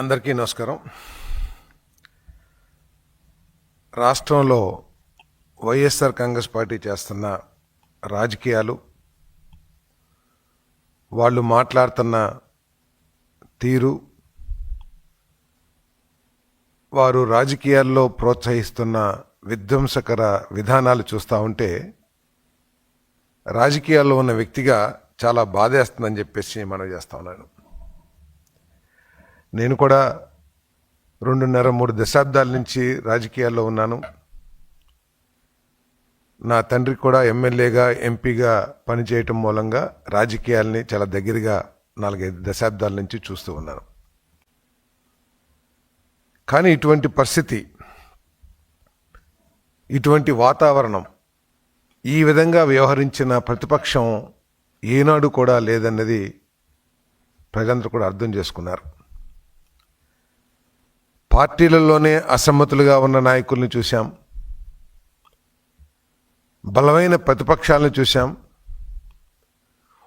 అందరికీ నమస్కారం. రాష్ట్రంలో వైఎస్ఆర్ కాంగ్రెస్ పార్టీ చేస్తున్న రాజకీయాలు వాళ్ళు మాట్లాడుతున్న తీరు వారు రాజకీయాల్లో ప్రోత్సహిస్తున్న విధ్వంసకర విధానాలు చూస్తూ ఉంటే రాజకీయాల్లో ఉన్న వ్యక్తిగా చాలా బాధేస్తుందని చెప్పేసి మనం చేస్తా ఉన్నాను. నేను కూడా రెండున్నర మూడు దశాబ్దాల నుంచి రాజకీయాల్లో ఉన్నాను. నా తండ్రి కూడా ఎమ్మెల్యేగా ఎంపీగా పనిచేయటం మూలంగా రాజకీయాల్ని చాలా దగ్గరగా నాలుగైదు దశాబ్దాల నుంచి చూస్తూ ఉన్నాను. కానీ ఇటువంటి పరిస్థితి ఇటువంటి వాతావరణం ఈ విధంగా వ్యవహరించిన ప్రతిపక్షం ఏనాడు కూడా లేదన్నది ప్రజలందరూ కూడా అర్థం చేసుకున్నారు. పార్టీలలోనే అసమ్మతులుగా ఉన్న నాయకుల్ని చూశాం. బలమైన ప్రతిపక్షాలను చూశాం.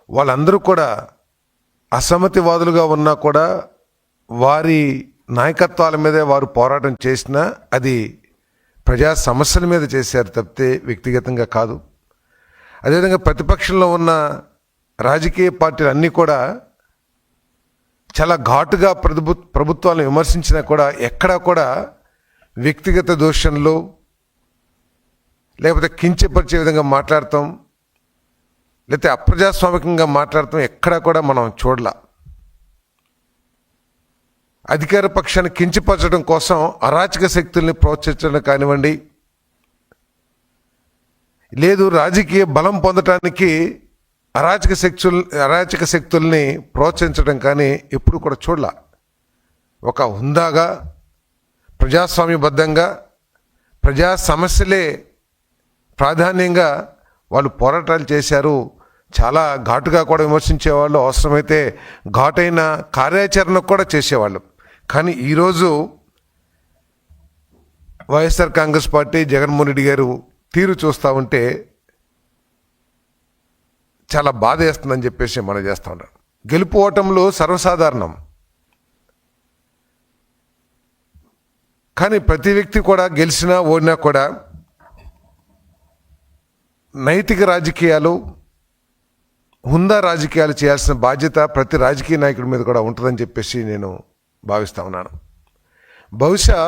వాళ్ళందరూ కూడా అసమ్మతివాదులుగా ఉన్నా కూడా వారి నాయకత్వాల మీదే వారు పోరాటం చేసినా అది ప్రజా సమస్యల మీద చేశారు తప్పితే వ్యక్తిగతంగా కాదు. అదేవిధంగా ప్రతిపక్షంలో ఉన్న రాజకీయ పార్టీలు అన్నీ కూడా చాలా ఘాటుగా ప్రభు ప్రభుత్వాలను విమర్శించినా కూడా ఎక్కడా కూడా వ్యక్తిగత దోషంలో లేకపోతే కించపరిచే విధంగా మాట్లాడతాం లేకపోతే అప్రజాస్వామికంగా మాట్లాడతాం ఎక్కడా కూడా మనం చూడలా. అధికార పక్షాన్ని కించపరచడం కోసం అరాచక శక్తుల్ని ప్రోత్సహించడం కానివ్వండి లేదు రాజకీయ బలం పొందటానికి అరాచక శక్తుల్ అరాచక శక్తుల్ని ప్రోత్సహించడం కానీ ఎప్పుడు కూడా చూడాల. ఒక హుందాగా ప్రజాస్వామ్యబద్ధంగా ప్రజా సమస్యలే ప్రాధాన్యంగా వాళ్ళు పోరాటాలు చేశారు. చాలా ఘాటుగా కూడా విమర్శించేవాళ్ళు అవసరమైతే ఘాటైన కార్యాచరణ కూడా చేసేవాళ్ళు. కానీ ఈరోజు వైఎస్ఆర్ కాంగ్రెస్ పార్టీ జగన్మోహన్ రెడ్డి గారు తీరు చూస్తూ ఉంటే చాలా బాధ వేస్తుందని చెప్పేసి మనం చేస్తూ ఉన్నాం గెలుపు ఓటంలో సర్వసాధారణం. కానీ ప్రతి వ్యక్తి కూడా గెలిచినా ఓడినా కూడా నైతిక రాజకీయాలు హుందా రాజకీయాలు చేయాల్సిన బాధ్యత ప్రతి రాజకీయ నాయకుడి మీద కూడా ఉంటుందని చెప్పేసి నేను భావిస్తూ ఉన్నాను. బహుశా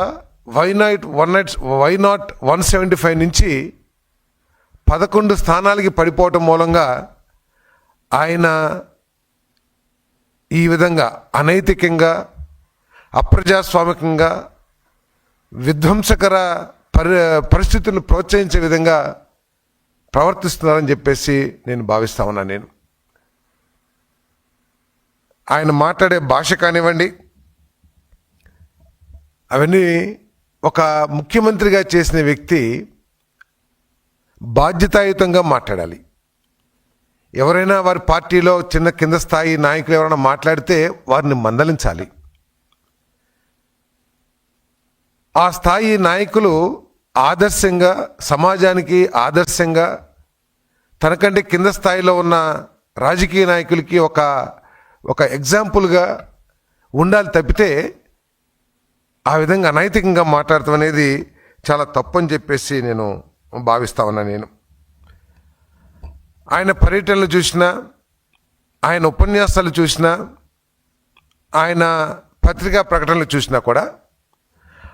why night one night why not one seventy five నుంచి పదకొండు స్థానాలకి పడిపోవటం మూలంగా ఆయన ఈ విధంగా అనైతికంగా అప్రజాస్వామికంగా విధ్వంసకర పరి పరిస్థితులను ప్రోత్సహించే విధంగా ప్రవర్తిస్తున్నారని చెప్పేసి నేను భావిస్తా ఉన్నాను నేను. ఆయన మాట్లాడే భాష కానివ్వండి అవన్నీ ఒక ముఖ్యమంత్రిగా చేసిన వ్యక్తి బాధ్యతాయుతంగా మాట్లాడాలి. ఎవరైనా వారి పార్టీలో చిన్న కింద స్థాయి నాయకులు ఎవరైనా మాట్లాడితే వారిని మందలించాలి. ఆ స్థాయి నాయకులు ఆదర్శంగా సమాజానికి ఆదర్శంగా తనకంటే కింద స్థాయిలో ఉన్న రాజకీయ నాయకులకి ఒక ఒక ఎగ్జాంపుల్గా ఉండాలి తప్పితే ఆ విధంగా అనైతికంగా మాట్లాడటం అనేది చాలా తప్పని చెప్పేసి నేను భావిస్తా ఉన్నా నేను. ఆయన పర్యటనలు చూసినా ఆయన ఉపన్యాసాలు చూసినా ఆయన పత్రికా ప్రకటనలు చూసినా కూడా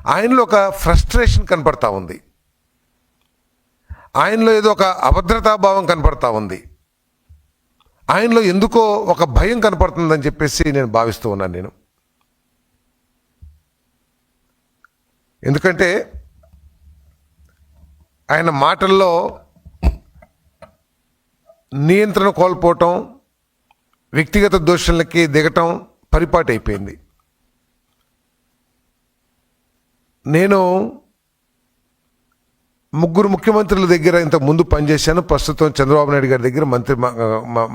ఆయనలో ఒక ఫ్రస్ట్రేషన్ కనపడతా ఉంది. ఆయనలో ఏదో ఒక అభద్రతాభావం కనపడతా ఉంది. ఆయనలో ఎందుకో ఒక భయం కనపడుతుందని చెప్పేసి నేను భావిస్తూ ఉన్నాను నేను. ఎందుకంటే ఆయన మాటల్లో నియంత్రణ కోల్పోవటం వ్యక్తిగత దోషులకి దిగటం పరిపాటి అయిపోయింది నేను ముగ్గురు ముఖ్యమంత్రుల దగ్గర ఇంత ముందు పనిచేశాను. ప్రస్తుతం చంద్రబాబు నాయుడు గారి దగ్గర మంత్రి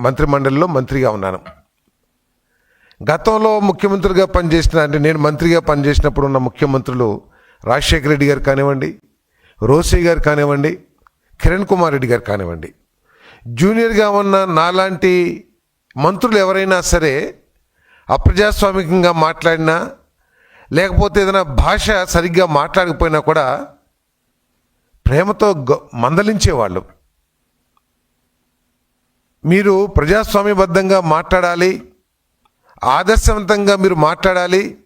మంత్రి మండలిలో మంత్రిగా ఉన్నాను. గతంలో ముఖ్యమంత్రిగా పనిచేసిన అంటే నేను మంత్రిగా పనిచేసినప్పుడు ఉన్న ముఖ్యమంత్రులు రాజశేఖర రెడ్డి గారు కానివ్వండి రోసయ్య గారు కానివ్వండి కిరణ్ కుమార్ రెడ్డి గారు కానివ్వండి. జూనియర్గా ఉన్న నాలాంటి మంత్రులు ఎవరైనా సరే అప్రజాస్వామికంగా మాట్లాడినా లేకపోతే ఏదైనా భాష సరిగ్గా మాట్లాడకపోయినా కూడా ప్రేమతో గ- మందలించేవాళ్ళు. మీరు ప్రజాస్వామ్యబద్ధంగా మాట్లాడాలి ఆదర్శవంతంగా మీరు మాట్లాడాలి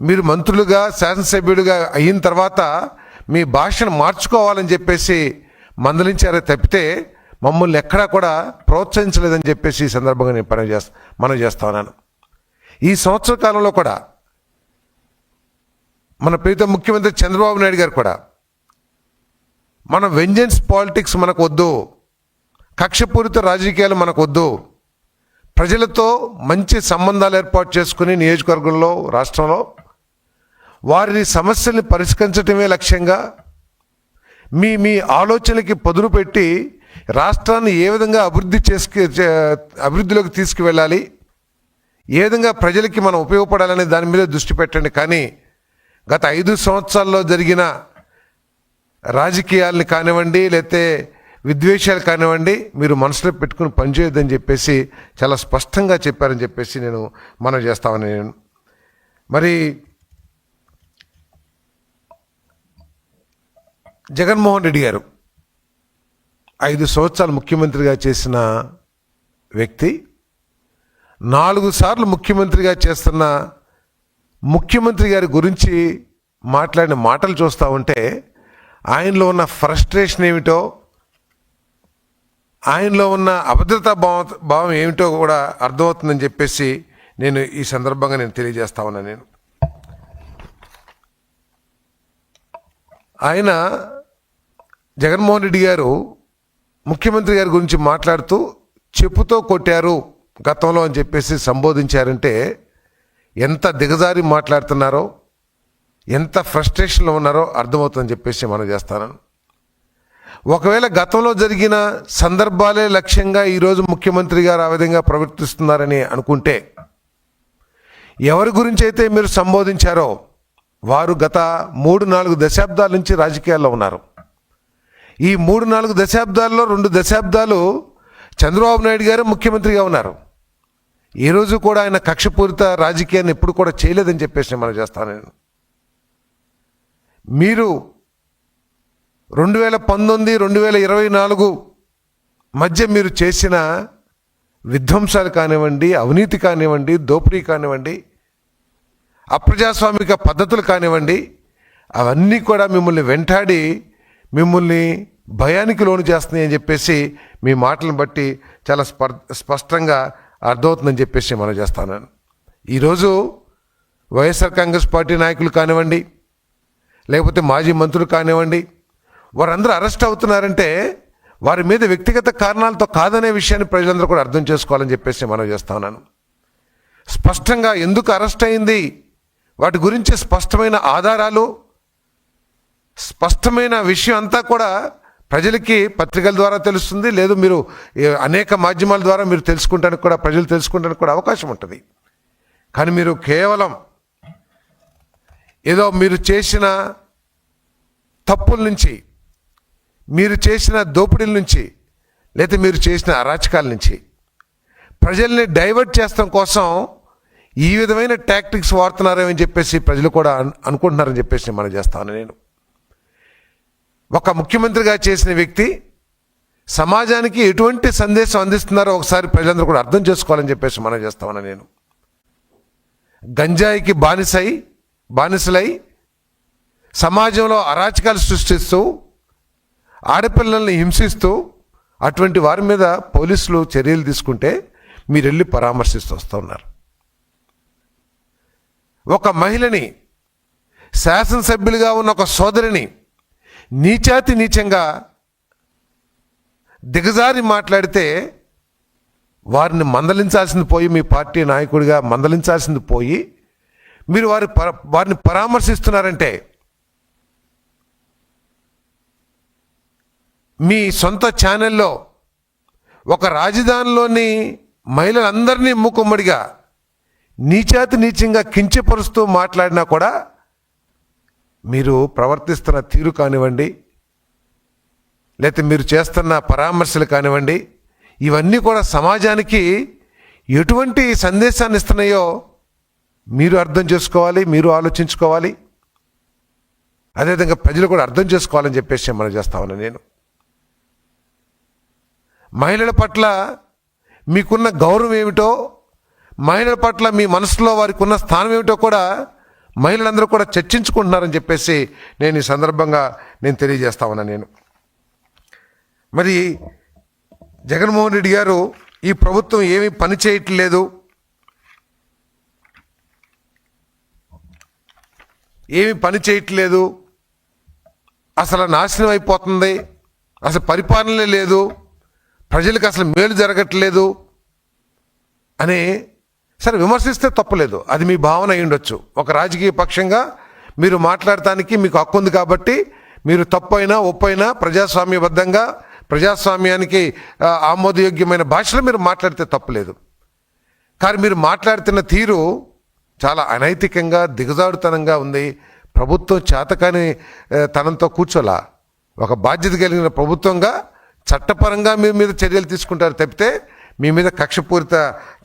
మీరు మంత్రులుగా శాసనసభ్యుడిగా అయిన తర్వాత మీ భాషను మార్చుకోవాలని చెప్పేసి మందలించారే తప్పితే మమ్మల్ని ఎక్కడా కూడా ప్రోత్సహించలేదని చెప్పేసి ఈ సందర్భంగా నేను పని చేస్తా మనం చేస్తా ఉన్నాను. ఈ సంవత్సర కాలంలో కూడా మన ప్రీతం ముఖ్యమంత్రి చంద్రబాబు నాయుడు గారు కూడా మన వెంజెన్స్ పాలిటిక్స్ మనకు వద్దు కక్షపూరిత రాజకీయాలు మనకు వద్దు ప్రజలతో మంచి సంబంధాలు ఏర్పాటు చేసుకుని నియోజకవర్గంలో రాష్ట్రంలో వారి సమస్యల్ని పరిష్కరించడమే లక్ష్యంగా మీ మీ ఆలోచనలకి పదును పెట్టి రాష్ట్రాన్ని ఏ విధంగా అభివృద్ధి చేసుకు అభివృద్ధిలోకి తీసుకువెళ్ళాలి? ఏ విధంగా ప్రజలకి మనం ఉపయోగపడాలనే దాని మీద దృష్టి పెట్టండి. కానీ గత ఐదు సంవత్సరాల్లో జరిగిన రాజకీయాలని కానివ్వండి లేతే విద్వేషాలు కానివ్వండి మీరు మనసులో పెట్టుకుని పనిచేయొద్దని చెప్పేసి చాలా స్పష్టంగా చెప్పారని చెప్పేసి నేను మనం చేస్తామని నేను. మరి జగన్మోహన్ రెడ్డి గారు ఐదు సంవత్సరాలు ముఖ్యమంత్రిగా చేసిన వ్యక్తి నాలుగు సార్లు ముఖ్యమంత్రిగా చేస్తున్న ముఖ్యమంత్రి గారి గురించి మాట్లాడిన మాటలు చూస్తూ ఉంటే ఆయనలో ఉన్న ఫ్రస్ట్రేషన్ ఏమిటో ఆయనలో ఉన్న అభద్రతా భావం భావం ఏమిటో కూడా అర్థమవుతుందని చెప్పేసి నేను ఈ సందర్భంగా నేను తెలియజేస్తా ఉన్నాను నేను. ఆయన జగన్మోహన్ రెడ్డి గారు ముఖ్యమంత్రి గారి గురించి మాట్లాడుతూ చెప్పుతో కొట్టారు గతంలో అని చెప్పేసి సంబోధించారంటే ఎంత దిగజారి మాట్లాడుతున్నారో ఎంత ఫ్రస్ట్రేషన్లో ఉన్నారో అర్థమవుతుందని చెప్పేసి మనం చేస్తాను. ఒకవేళ గతంలో జరిగిన సందర్భాలే లక్ష్యంగా ఈరోజు ముఖ్యమంత్రి గారు ఆ విధంగా ప్రవర్తిస్తున్నారని అనుకుంటే ఎవరి గురించి అయితే మీరు సంబోధించారో వారు గత మూడు నాలుగు దశాబ్దాల నుంచి రాజకీయాల్లో ఉన్నారు. ఈ మూడు నాలుగు దశాబ్దాల్లో రెండు దశాబ్దాలు చంద్రబాబు నాయుడు గారు ముఖ్యమంత్రిగా ఉన్నారు. ఈ రోజు కూడా ఆయన కక్షపూరిత రాజకీయాన్ని ఎప్పుడు కూడా చేయలేదని చెప్పేసి మనం చేస్తాను నేను. మీరు రెండు వేల పంతొమ్మిది రెండు వేల ఇరవై నాలుగు మధ్య మీరు చేసిన విధ్వంసాలు కానివ్వండి అవినీతి కానివ్వండి దోపిడీ కానివ్వండి అప్రజాస్వామిక పద్ధతులు కానివ్వండి అవన్నీ కూడా మిమ్మల్ని వెంటాడి మిమ్మల్ని భయానికి లోను చేస్తుంది అని చెప్పేసి మీ మాటలను బట్టి చాలా స్ప స్పష్టంగా అర్థమవుతుందని చెప్పేసి మనం చేస్తాను ఈరోజు వైఎస్ఆర్ కాంగ్రెస్ పార్టీ నాయకులు కానివ్వండి లేకపోతే మాజీ మంత్రులు కానివ్వండి వారందరూ అరెస్ట్ అవుతున్నారంటే వారి మీద వ్యక్తిగత కారణాలతో కాదనే విషయాన్ని ప్రజలందరూ కూడా అర్థం చేసుకోవాలని చెప్పేసి మనం చేస్తా ఉన్నాను. స్పష్టంగా ఎందుకు అరెస్ట్ అయింది? వాటి గురించి స్పష్టమైన ఆధారాలు స్పష్టమైన విషయం అంతా కూడా ప్రజలకి పత్రికల ద్వారా తెలుస్తుంది. లేదు మీరు అనేక మాధ్యమాల ద్వారా మీరు తెలుసుకుంటానికి కూడా ప్రజలు తెలుసుకుంటానికి కూడా అవకాశం ఉంటుంది. కానీ మీరు కేవలం ఏదో మీరు చేసిన తప్పుల నుంచి మీరు చేసిన దోపిడీల నుంచి లేదా మీరు చేసిన అరాచకాల నుంచి ప్రజల్ని డైవర్ట్ చేస్తాం కోసం ఈ విధమైన టాక్టిక్స్ వాడుతున్నారేమని చెప్పేసి ప్రజలు కూడా అనుకుంటున్నారని చెప్పేసి మనం చేస్తాను నేను. ఒక ముఖ్యమంత్రిగా చేసిన వ్యక్తి సమాజానికి ఎటువంటి సందేశం అందిస్తున్నారో ఒకసారి ప్రజలందరూ కూడా అర్థం చేసుకోవాలని చెప్పేసి మనం చేస్తామని నేను. గంజాయికి బానిసై బానిసలై సమాజంలో అరాచకాలు సృష్టిస్తూ ఆడపిల్లల్ని హింసిస్తూ అటువంటి వారి మీద పోలీసులు చర్యలు తీసుకుంటే మీరు వెళ్ళి పరామర్శిస్తూ వస్తూ ఉన్నారు. ఒక మహిళని శాసనసభ్యులుగా ఉన్న ఒక సోదరిని నీచాతి నీచంగా దిగజారి మాట్లాడితే వారిని మందలించాల్సింది పోయి మీ పార్టీ నాయకుడిగా మందలించాల్సింది పోయి మీరు వారి పర వారిని పరామర్శిస్తున్నారంటే మీ సొంత ఛానల్లో ఒక రాజధానిలోని మహిళలందరినీ మూకుమ్మడిగా నీచాతి నీచంగా కించపరుస్తూ మాట్లాడినా కూడా మీరు ప్రవర్తిస్తున్న తీరు కానివ్వండి లేకపోతే మీరు చేస్తున్న పరామర్శలు కానివ్వండి ఇవన్నీ కూడా సమాజానికి ఎటువంటి సందేశాన్ని ఇస్తున్నాయో మీరు అర్థం చేసుకోవాలి మీరు ఆలోచించుకోవాలి. అదేవిధంగా ప్రజలు కూడా అర్థం చేసుకోవాలని చెప్పేసి మనం చేస్తా ఉన్నాను నేను. మహిళల పట్ల మీకున్న గౌరవం ఏమిటో మహిళల పట్ల మీ మనసులో వారికి ఉన్న స్థానం ఏమిటో కూడా మహిళలందరూ కూడా చర్చించుకుంటున్నారని చెప్పేసి నేను ఈ సందర్భంగా నేను తెలియజేస్తా ఉన్నా నేను. మరి జగన్మోహన్ రెడ్డి గారు ఈ ప్రభుత్వం ఏమీ పని చేయట్లేదు. ఏమి పని చేయట్లేదు. అసలు నాశనం అయిపోతుంది. అసలు పరిపాలన లేదు. ప్రజలకు అసలు మేలు జరగట్లేదు. అని సరే విమర్శిస్తే తప్పలేదు. అది మీ భావన అయి ఉండొచ్చు ఒక రాజకీయ పక్షంగా మీరు మాట్లాడటానికి మీకు హక్కు ఉంది కాబట్టి మీరు తప్పైనా ఒప్పైనా ప్రజాస్వామ్యబద్ధంగా ప్రజాస్వామ్యానికి ఆమోదయోగ్యమైన భాషలో మీరు మాట్లాడితే తప్పలేదు. కానీ మీరు మాట్లాడుతున్న తీరు చాలా అనైతికంగా దిగజారుతనంగా ఉంది. ప్రభుత్వం చేతకాని తనంతో కూర్చోలా. ఒక బాధ్యత కలిగిన ప్రభుత్వంగా చట్టపరంగా మీ మీద చర్యలు తీసుకుంటారు తప్పితే మీ మీద కక్షపూరిత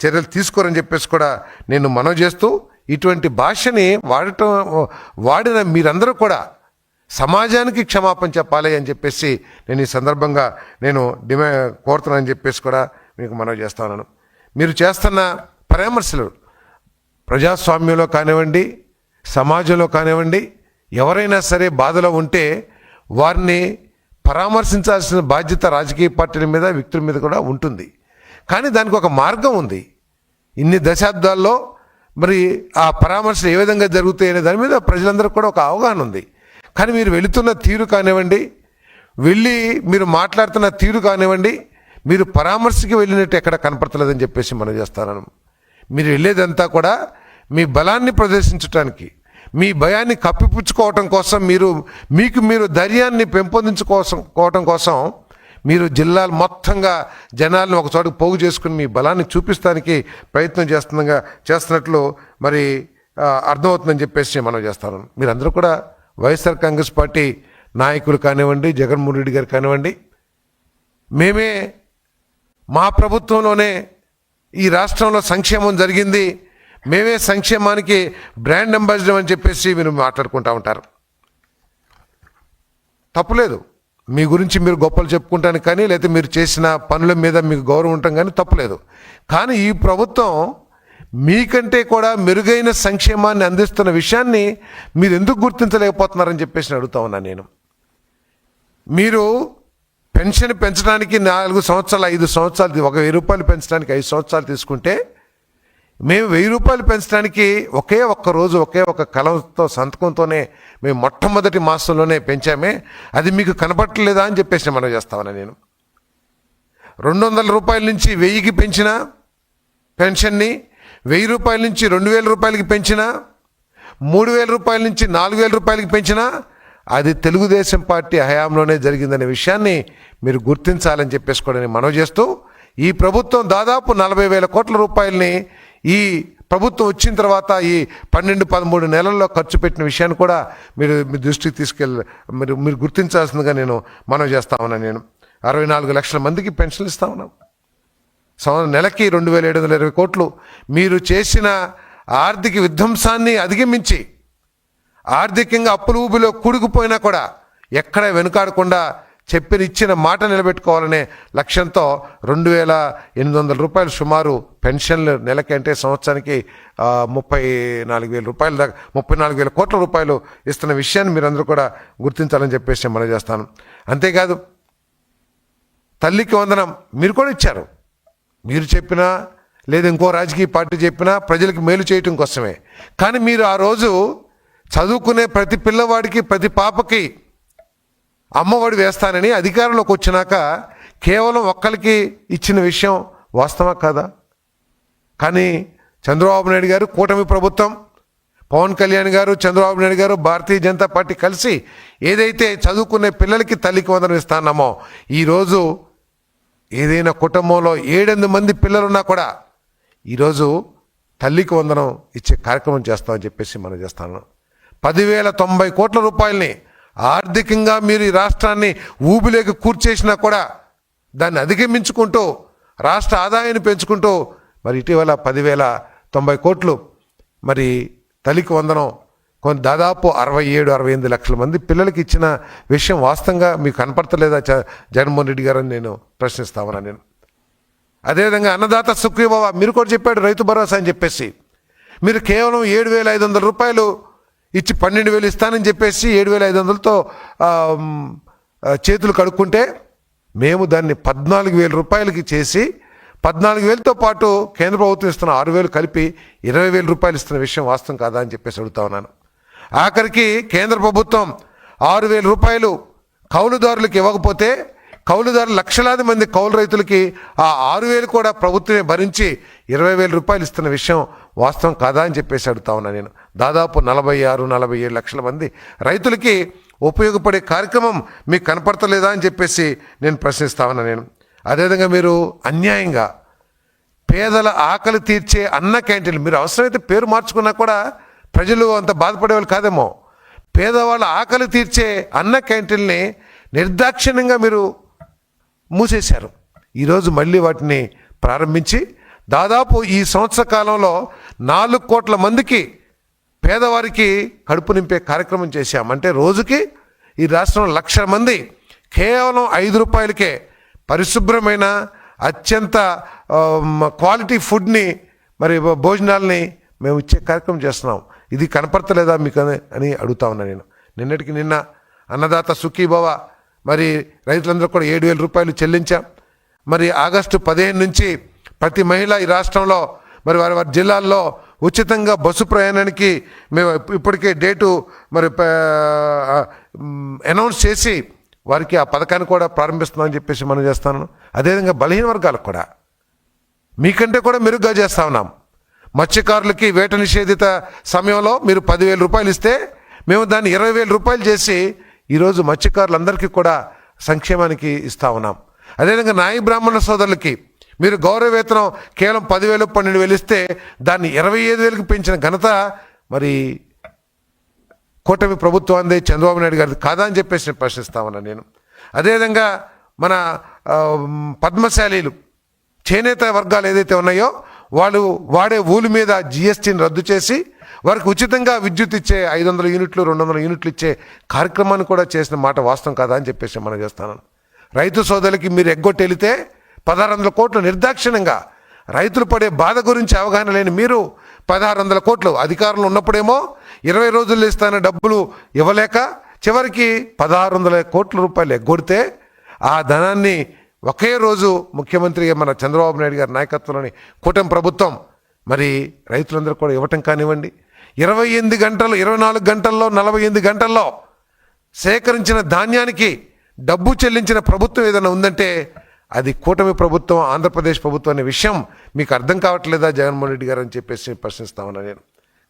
చర్యలు తీసుకోరని చెప్పేసి కూడా నేను మనవి చేస్తూ ఇటువంటి భాషని వాడటం వాడిన మీరందరూ కూడా సమాజానికి క్షమాపణ చెప్పాలి అని చెప్పేసి నేను ఈ సందర్భంగా నేను డిమా కోరుతున్నానని చెప్పేసి కూడా మీకు మనవి చేస్తా ఉన్నాను. మీరు చేస్తున్న పరామర్శలు ప్రజాస్వామ్యంలో కానివ్వండి సమాజంలో కానివ్వండి ఎవరైనా సరే బాధలో ఉంటే వారిని పరామర్శించాల్సిన బాధ్యత రాజకీయ పార్టీల మీద వ్యక్తుల మీద కూడా ఉంటుంది. కానీ దానికి ఒక మార్గం ఉంది. ఇన్ని దశాబ్దాల్లో మరి ఆ పరామర్శలు ఏ విధంగా జరుగుతాయి అనే దాని మీద ప్రజలందరికీ కూడా ఒక అవగాహన ఉంది. కానీ మీరు వెళుతున్న తీరు కానివ్వండి వెళ్ళి మీరు మాట్లాడుతున్న తీరు కానివ్వండి మీరు పరామర్శకి వెళ్ళినట్టు ఎక్కడ కనపడతలేదని చెప్పేసి మనం చేస్తాను. మీరు వెళ్ళేదంతా కూడా మీ బలాన్ని ప్రదర్శించడానికి మీ భయాన్ని కప్పిపుచ్చుకోవటం కోసం మీరు మీకు మీరు ధైర్యాన్ని పెంపొందించుకోసం కోవటం కోసం మీరు జిల్లాలు మొత్తంగా జనాలను ఒక పోగు చేసుకుని మీ బలాన్ని చూపిస్తానికి ప్రయత్నం చేస్తుండగా చేస్తున్నట్లు మరి అర్థమవుతుందని చెప్పేసి మనం చేస్తాను. మీరందరూ కూడా వైఎస్ఆర్ కాంగ్రెస్ పార్టీ నాయకులు కానివ్వండి జగన్మోహన్ రెడ్డి గారు కానివ్వండి మేమే మా ప్రభుత్వంలోనే ఈ రాష్ట్రంలో సంక్షేమం జరిగింది మేమే సంక్షేమానికి బ్రాండ్ అంబాసిడర్ అని చెప్పేసి మీరు మాట్లాడుకుంటూ ఉంటారు. తప్పులేదు. మీ గురించి మీరు గొప్పలు చెప్పుకుంటాను కానీ లేకపోతే మీరు చేసిన పనుల మీద మీకు గౌరవం ఉండటం కానీ తప్పలేదు. కానీ ఈ ప్రభుత్వం మీకంటే కూడా మెరుగైన సంక్షేమాన్ని అందిస్తున్న విషయాన్ని మీరు ఎందుకు గుర్తించలేకపోతున్నారని చెప్పేసి అడుగుతా ఉన్నాను నేను. మీరు పెన్షన్ పెంచడానికి నాలుగు సంవత్సరాలు ఐదు సంవత్సరాలు ఒక వెయ్యి రూపాయలు పెంచడానికి ఐదు సంవత్సరాలు తీసుకుంటే మేము వెయ్యి రూపాయలు పెంచడానికి ఒకే ఒక్క రోజు ఒకే ఒక కలంతో సంతకంతోనే మేము మొట్టమొదటి మాసంలోనే పెంచామే. అది మీకు కనపట్టలేదా అని చెప్పేసి మనం చేస్తామని నేను. రెండు వందల రూపాయల నుంచి వెయ్యికి పెంచిన పెన్షన్ని వెయ్యి రూపాయల నుంచి రెండు వేల రూపాయలకి పెంచిన మూడు వేల రూపాయల నుంచి నాలుగు వేల రూపాయలకి పెంచినా అది తెలుగుదేశం పార్టీ హయాంలోనే జరిగిందనే విషయాన్ని మీరు గుర్తించాలని చెప్పేసుకోవడానికి కూడా మనవి చేస్తూ ఈ ప్రభుత్వం దాదాపు నలభై వేల కోట్ల రూపాయలని ఈ ప్రభుత్వం వచ్చిన తర్వాత ఈ పన్నెండు పదమూడు నెలల్లో ఖర్చు పెట్టిన విషయాన్ని కూడా మీరు మీ దృష్టికి తీసుకెళ్ళి మీరు మీరు గుర్తించాల్సిందిగా నేను మనవి చేస్తా ఉన్నాను నేను. అరవై నాలుగు లక్షల మందికి పెన్షన్లు ఇస్తా ఉన్నాం. సంవత్సరం నెలకి రెండు వేల ఏడు వందల ఇరవై కోట్లు. మీరు చేసిన ఆర్థిక విధ్వంసాన్ని అధిగమించి ఆర్థికంగా అప్పుల ఊబిలో కూడుకుపోయినా కూడా ఎక్కడ వెనుకాడకుండా చెప్పిన ఇచ్చిన మాట నిలబెట్టుకోవాలనే లక్ష్యంతో రెండు వేల ఎనిమిది వందల రూపాయలు సుమారు పెన్షన్లు నెలకి అంటే సంవత్సరానికి ముప్పై నాలుగు వేల రూపాయల దాకా ముప్పై నాలుగు వేల కోట్ల రూపాయలు ఇస్తున్న విషయాన్ని మీరందరూ కూడా గుర్తించాలని చెప్పేసి నేను మనం చేస్తాను. అంతేకాదు తల్లికి వందనం మీరు కూడా ఇచ్చారు. మీరు చెప్పినా లేదా ఇంకో రాజకీయ పార్టీ చెప్పినా ప్రజలకు మేలు చేయటం కోసమే. కానీ మీరు ఆ రోజు చదువుకునే ప్రతి పిల్లవాడికి ప్రతి పాపకి అమ్మఒడి వేస్తానని అధికారంలోకి వచ్చినాక కేవలం ఒక్కరికి ఇచ్చిన విషయం వాస్తవా కాదా? కానీ చంద్రబాబు నాయుడు గారు కూటమి ప్రభుత్వం పవన్ కళ్యాణ్ గారు చంద్రబాబు నాయుడు గారు భారతీయ జనతా పార్టీ కలిసి ఏదైతే చదువుకునే పిల్లలకి తల్లికి వందనం ఇస్తానమో ఈరోజు ఏదైనా కుటుంబంలో ఏడెనిమిది మంది పిల్లలున్నా కూడా ఈరోజు తల్లికి వందనం ఇచ్చే కార్యక్రమం చేస్తామని చెప్పేసి మనం చేస్తాను. పదివేల తొంభై కోట్ల రూపాయలని ఆర్థికంగా మీరు ఈ రాష్ట్రాన్ని ఊబిలోకి కూర్చేసినా కూడా దాన్ని అధిగమించుకుంటూ రాష్ట్ర ఆదాయాన్ని పెంచుకుంటూ మరి ఇటీవల పదివేల తొంభై కోట్లు మరి తల్లికి వందనం కొన్ని దాదాపు అరవై ఏడు అరవై ఎనిమిది లక్షల మంది పిల్లలకి ఇచ్చిన విషయం వాస్తవంగా మీకు కనపడతలేదా చ- జగన్మోహన్ రెడ్డి గారని నేను ప్రశ్నిస్తా నేను అదేవిధంగా అన్నదాత సుఖ్రీబాబా మీరు కూడా చెప్పాడు రైతు భరోసా అని చెప్పేసి. మీరు కేవలం ఏడు వేల ఐదు వందల రూపాయలు ఇచ్చి పన్నెండు వేలు ఇస్తానని చెప్పేసి ఏడు వేల ఐదు వందలతో చేతులు కడుక్కుంటే మేము దాన్ని పద్నాలుగు వేల రూపాయలకి చేసి పద్నాలుగు వేలతో పాటు కేంద్ర ప్రభుత్వం ఇస్తున్న ఆరు వేలు కలిపి ఇరవై వేల రూపాయలు ఇస్తున్న విషయం వాస్తవం కాదా అని చెప్పేసి అడుగుతా ఉన్నాను. ఆఖరికి కేంద్ర ప్రభుత్వం ఆరు వేల రూపాయలు కౌలుదారులకు ఇవ్వకపోతే కౌలుదారులు లక్షలాది మంది కౌలు రైతులకి ఆ ఆరు వేలు కూడా ప్రభుత్వమే భరించి ఇరవై వేల రూపాయలు ఇస్తున్న విషయం వాస్తవం కాదా అని చెప్పేసి అడుగుతా ఉన్నా నేను. దాదాపు నలభై ఆరు నలభై ఏడు లక్షల మంది రైతులకి ఉపయోగపడే కార్యక్రమం మీకు కనపడతలేదా అని చెప్పేసి నేను ప్రశ్నిస్తా ఉన్నా నేను. అదేవిధంగా మీరు అన్యాయంగా పేదల ఆకలి తీర్చే అన్న క్యాంటీన్లు మీరు అవసరమైతే పేరు మార్చుకున్నా కూడా ప్రజలు అంత బాధపడేవాళ్ళు కాదేమో. పేదవాళ్ళ ఆకలి తీర్చే అన్న క్యాంటీన్ని నిర్దాక్షిణ్యంగా మీరు మూసేశారు. ఈరోజు మళ్ళీ వాటిని ప్రారంభించి దాదాపు ఈ సంవత్సర కాలంలో నాలుగు కోట్ల మందికి పేదవారికి కడుపు నింపే కార్యక్రమం చేశాం. అంటే రోజుకి ఈ రాష్ట్రంలో లక్షల మంది కేవలం ఐదు రూపాయలకే పరిశుభ్రమైన అత్యంత క్వాలిటీ ఫుడ్ని మరి భోజనాల్ని మేము ఇచ్చే కార్యక్రమం చేస్తున్నాం. ఇది కనపడతలేదా మీకు అని అని అడుగుతా ఉన్నా నేను. నిన్నటికి నిన్న అన్నదాత సుఖీభవ మరి రైతులందరూ కూడా ఏడు వేల రూపాయలు చెల్లించాం. మరి ఆగస్టు పదిహేను నుంచి ప్రతి మహిళ ఈ రాష్ట్రంలో మరి వారి వారి జిల్లాల్లో ఉచితంగా బస్సు ప్రయాణానికి మేము ఇప్పటికే డేటు మరి అనౌన్స్ చేసి వారికి ఆ పథకాన్ని కూడా ప్రారంభిస్తున్నామని చెప్పేసి మనం చేస్తాను. అదేవిధంగా బలహీన వర్గాలకు కూడా. మీకంటే కూడా మెరుగ్గా చేస్తా ఉన్నాం. మత్స్యకారులకి వేట నిషేధిత సమయంలో మీరు పదివేల రూపాయలు ఇస్తే మేము దాన్ని ఇరవై వేల రూపాయలు చేసి ఈరోజు మత్స్యకారులందరికీ కూడా సంక్షేమానికి ఇస్తా ఉన్నాం. అదేవిధంగా నాయి బ్రాహ్మణ సోదరులకి మీరు గౌరవ వేతనం కేవలం పదివేలు పన్నెండు వేలు ఇస్తే దాన్ని ఇరవై ఐదు వేలకు పెంచిన ఘనత మరి కూటమి ప్రభుత్వాన్ని చంద్రబాబు నాయుడు గారిది కాదా అని చెప్పేసి నేను ప్రశ్నిస్తామన్నా నేను. అదేవిధంగా మన పద్మశాలీలు చేనేత వర్గాలు ఏదైతే ఉన్నాయో వాళ్ళు వాడే ఊలు మీద జిఎస్టీని రద్దు చేసి వారికి ఉచితంగా విద్యుత్ ఇచ్చే ఐదు వందల యూనిట్లు రెండు వందల యూనిట్లు ఇచ్చే కార్యక్రమాన్ని కూడా చేసిన మాట వాస్తవం కాదా అని చెప్పేసి మనం చేస్తాను రైతు సోదరులకి మీరు ఎగ్గొట్టి వెళితే పదహారు వందల కోట్లు నిర్దాక్షిణ్యంగా రైతులు పడే బాధ గురించి అవగాహన లేని మీరు పదహారు వందల కోట్లు అధికారంలో ఉన్నప్పుడేమో ఇరవై రోజుల్లో ఇస్తాన డబ్బులు ఇవ్వలేక చివరికి పదహారు వందల కోట్ల రూపాయలు ఎగ్గొడితే ఆ ధనాన్ని ఒకే రోజు ముఖ్యమంత్రి మన చంద్రబాబు నాయుడు గారి నాయకత్వంలోని కూటమి ప్రభుత్వం మరి రైతులందరూ కూడా ఇవ్వటం కానివ్వండి. ఇరవై ఎనిమిది గంటలు ఇరవై నాలుగు గంటల్లో నలభై ఎనిమిది గంటల్లో సేకరించిన ధాన్యానికి డబ్బు చెల్లించిన ప్రభుత్వం ఏదైనా ఉందంటే అది కూటమి ప్రభుత్వం ఆంధ్రప్రదేశ్ ప్రభుత్వం అనే విషయం మీకు అర్థం కావట్లేదా జగన్మోహన్ రెడ్డి గారు అని చెప్పేసి ప్రశ్నిస్తా నేను.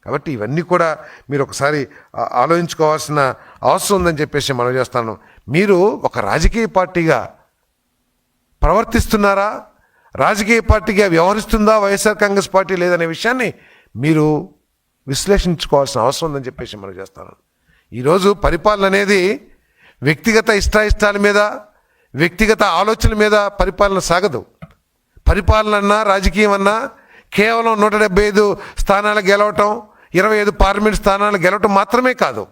కాబట్టి ఇవన్నీ కూడా మీరు ఒకసారి ఆలోచించుకోవాల్సిన అవసరం ఉందని చెప్పేసి మనం చేస్తాను. మీరు ఒక రాజకీయ పార్టీగా ప్రవర్తిస్తున్నారా? రాజకీయ పార్టీగా వ్యవహరిస్తుందా? వైఎస్ఆర్ కాంగ్రెస్ పార్టీ లేదనే విషయాన్ని మీరు విశ్లేషించుకోవాల్సిన అవసరం ఉందని చెప్పేసి మనం చేస్తాను. ఈరోజు పరిపాలన అనేది వ్యక్తిగత ఇష్టాయిష్టాల మీద వ్యక్తిగత ఆలోచనల మీద పరిపాలన సాగదు. పరిపాలన అన్నా రాజకీయం అన్నా కేవలం నూట డెబ్బై ఐదు స్థానాలు గెలవటం ఇరవై ఐదు పార్లమెంట్ స్థానాలు గెలవటం మాత్రమే కాదు.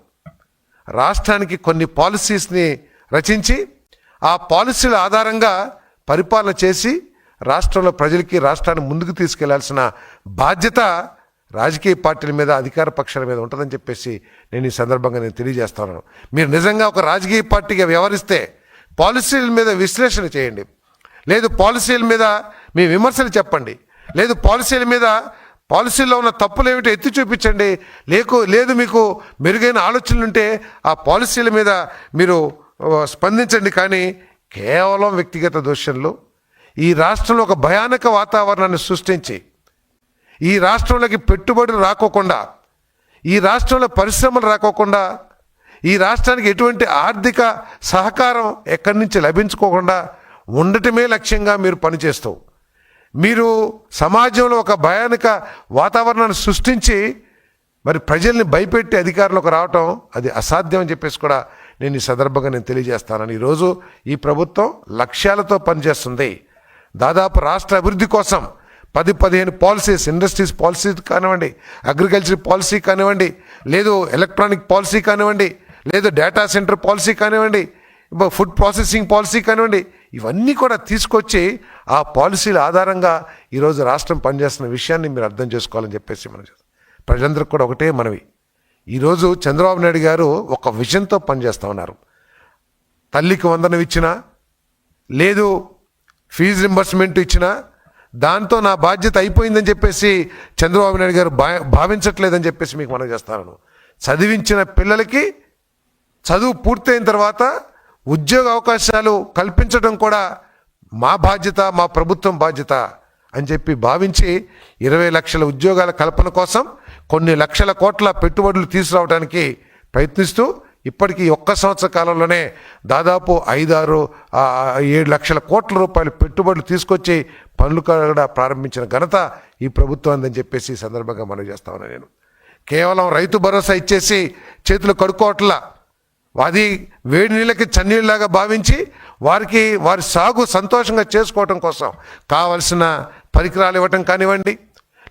రాష్ట్రానికి కొన్ని పాలసీస్ని రచించి ఆ పాలసీల ఆధారంగా పరిపాలన చేసి రాష్ట్రంలో ప్రజలకి రాష్ట్రాన్ని ముందుకు తీసుకెళ్ళాల్సిన బాధ్యత రాజకీయ పార్టీల మీద అధికార పక్షాల మీద ఉంటుందని చెప్పేసి నేను ఈ సందర్భంగా నేను తెలియజేస్తున్నాను మీరు నిజంగా ఒక రాజకీయ పార్టీగా వ్యవహరిస్తే పాలసీల మీద విశ్లేషణ చేయండి. లేదు పాలసీల మీద మీ విమర్శలు చెప్పండి. లేదు పాలసీల మీద పాలసీల్లో ఉన్న తప్పులు ఏమిటో ఎత్తి చూపించండి. లేకు లేదు మీకు మెరుగైన ఆలోచనలు ఉంటే ఆ పాలసీల మీద మీరు స్పందించండి. కానీ కేవలం వ్యక్తిగత దోషంలో. ఈ రాష్ట్రంలో ఒక భయానక వాతావరణాన్ని సృష్టించి ఈ రాష్ట్రంలోకి పెట్టుబడులు రాకోకుండా ఈ రాష్ట్రంలో పరిశ్రమలు రాకోకుండా ఈ రాష్ట్రానికి ఎటువంటి ఆర్థిక సహకారం ఎక్కడి నుంచి లభించుకోకుండా ఉండటమే లక్ష్యంగా మీరు పనిచేస్తావు మీరు సమాజంలో ఒక భయానక వాతావరణాన్ని సృష్టించి మరి ప్రజల్ని భయపెట్టి అధికారంలోకి రావటం అది అసాధ్యం అని చెప్పేసి కూడా నేను ఈ సందర్భంగా నేను తెలియజేస్తానని. ఈరోజు ఈ ప్రభుత్వం లక్ష్యాలతో పనిచేస్తుంది. దాదాపు రాష్ట్ర అభివృద్ధి కోసం పది పదిహేను పాలసీస్ ఇండస్ట్రీస్ పాలసీ కానివ్వండి అగ్రికల్చర్ పాలసీ కానివ్వండి లేదు ఎలక్ట్రానిక్ పాలసీ కానివ్వండి లేదు డేటా సెంటర్ పాలసీ కానివ్వండి ఫుడ్ ప్రాసెసింగ్ పాలసీ కానివ్వండి ఇవన్నీ కూడా తీసుకొచ్చి ఆ పాలసీల ఆధారంగా ఈరోజు రాష్ట్రం పనిచేస్తున్న విషయాన్ని మీరు అర్థం చేసుకోవాలని చెప్పేసి మనం చేస్తాం. ప్రజలందరికీ కూడా ఒకటే మనవి. ఈరోజు చంద్రబాబు నాయుడు గారు ఒక విజన్తో పనిచేస్తూ ఉన్నారు. తల్లికి వందనం ఇచ్చినా లేదు ఫీజు రింబర్స్మెంట్ ఇచ్చినా దాంతో నా బాధ్యత అయిపోయిందని చెప్పేసి చంద్రబాబు నాయుడు గారు భా భావించట్లేదని చెప్పేసి మీకు మనం చేస్తాను చదివించిన పిల్లలకి చదువు పూర్తయిన తర్వాత ఉద్యోగ అవకాశాలు కల్పించడం కూడా మా బాధ్యత మా ప్రభుత్వం బాధ్యత అని చెప్పి భావించి ఇరవై లక్షల ఉద్యోగాల కల్పన కోసం కొన్ని లక్షల కోట్ల పెట్టుబడులు తీసుకురావడానికి ప్రయత్నిస్తూ ఇప్పటికీ ఒక్క సంవత్సర కాలంలోనే దాదాపు ఐదారు ఏడు లక్షల కోట్ల రూపాయలు పెట్టుబడులు తీసుకొచ్చి పనులు కూడా ప్రారంభించిన ఘనత ఈ ప్రభుత్వం అందని చెప్పేసి సందర్భంగా మనవి చేస్తా నేను. కేవలం రైతు భరోసా ఇచ్చేసి చేతులు కడుక్కోవట్లా. అది వేడి నీళ్ళకి చన్నీళ్ళలాగా భావించి వారికి వారి సాగు సంతోషంగా చేసుకోవటం కోసం కావలసిన పరికరాలు ఇవ్వటం కానివ్వండి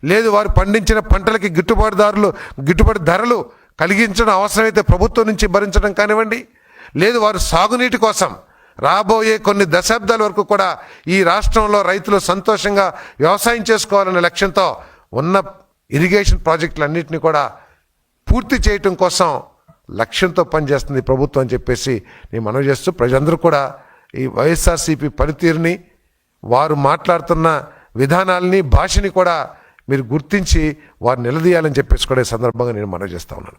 లేదు వారు పండించిన పంటలకి గిట్టుబాటు ధరలు గిట్టుబాటు ధరలు కలిగించడం అవసరమైతే ప్రభుత్వం నుంచి భరించడం కానివ్వండి లేదు వారు సాగునీటి కోసం రాబోయే కొన్ని దశాబ్దాల వరకు కూడా ఈ రాష్ట్రంలో రైతులు సంతోషంగా వ్యవసాయం చేసుకోవాలనే లక్ష్యంతో ఉన్న ఇరిగేషన్ ప్రాజెక్టులన్నింటినీ కూడా పూర్తి చేయటం కోసం లక్ష్యంతో పనిచేస్తుంది ప్రభుత్వం అని చెప్పేసి నేను మనవి చేస్తూ ప్రజలందరూ కూడా ఈ వైఎస్ఆర్సీపీ పనితీరుని వారు మాట్లాడుతున్న విధానాలని భాషని కూడా మీరు గుర్తించి వారు నిలదీయాలని చెప్పేసి కూడా ఈ సందర్భంగా నేను మనవి చేస్తా ఉన్నాను.